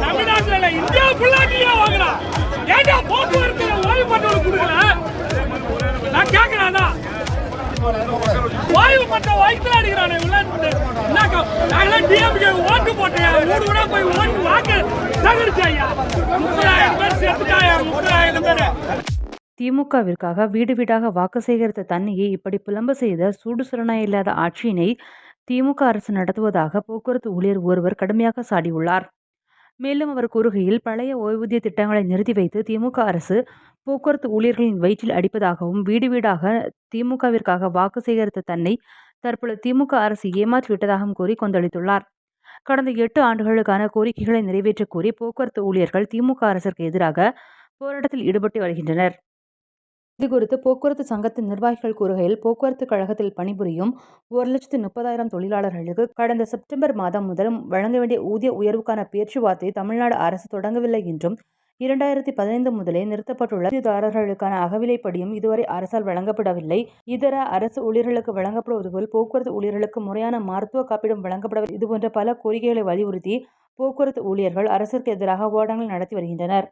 தமிழ்நாட்டில் இந்தியா புள்ளாட்டியா வாங்கலாம் ஏண்டா போக்குவரத்து ஓய்வு பட்டோடு கொடுக்கல நான் கேட்கிறேன் ஓய்வு பட்ட வயிற்றுல அடிக்கிறானே டிஎம்கே ஓட்டு போட்டேன் ஊர் ஊரா போய் ஓட்டு வாக்கு சேகரிச்சாயா முப்பதாயிரம் பேர் செத்துட்டாயா முப்பதாயிரம் பேர் திமுகவிற்காக வீடு வீடாக வாக்கு சேகரித்த தன்னையே இப்படி புலம்ப செய்த சூடுசுரணா இல்லாத ஆட்சியினை திமுக அரசு நடத்துவதாக போக்குவரத்து ஊழியர் ஒருவர் கடுமையாக சாடியுள்ளார். மேலும் அவர் கூறுகையில் பழைய ஓய்வூதிய திட்டங்களை நிறுத்தி வைத்து திமுக அரசு போக்குவரத்து ஊழியர்களின் வயிற்றில் அடிப்பதாகவும் வீடு வீடாக திமுகவிற்காக வாக்கு சேகரித்த தன்னை தற்பொழுது திமுக அரசு ஏமாற்றி விட்டதாகவும் கூறி கொந்தளித்துள்ளார். கடந்த எட்டு ஆண்டுகளுக்கான கோரிக்கைகளை நிறைவேற்றக் கோரி போக்குவரத்து ஊழியர்கள் திமுக அரசிற்கு எதிராக போராட்டத்தில் ஈடுபட்டு வருகின்றனர். இதுகுறித்து போக்குவரத்து சங்கத்தின் நிர்வாகிகள் கூறுகையில் போக்குவரத்து கழகத்தில் பணிபுரியும் ஒரு லட்சத்து முப்பதாயிரம் தொழிலாளர்களுக்கு கடந்த செப்டம்பர் மாதம் முதல் வழங்க வேண்டிய ஊதிய உயர்வுக்கான பேச்சுவார்த்தை தமிழ்நாடு அரசு தொடங்கவில்லை என்றும் இரண்டாயிரத்தி பதினைந்து முதலே நிறுத்தப்பட்டுள்ள ஊதியதாரர்களுக்கான அகவிலைப்படியும் இதுவரை அரசால் வழங்கப்படவில்லை. இதர அரசு ஊழியர்களுக்கு வழங்கப்படுவது போல் போக்குவரத்து ஊழியர்களுக்கு முறையான மருத்துவ காப்பீடும் வழங்கப்படவில்லை. இதுபோன்ற பல கோரிக்கைகளை வலியுறுத்தி போக்குவரத்து ஊழியர்கள் அரசிற்கு எதிராக போராட்டங்கள் நடத்தி வருகின்றனர்.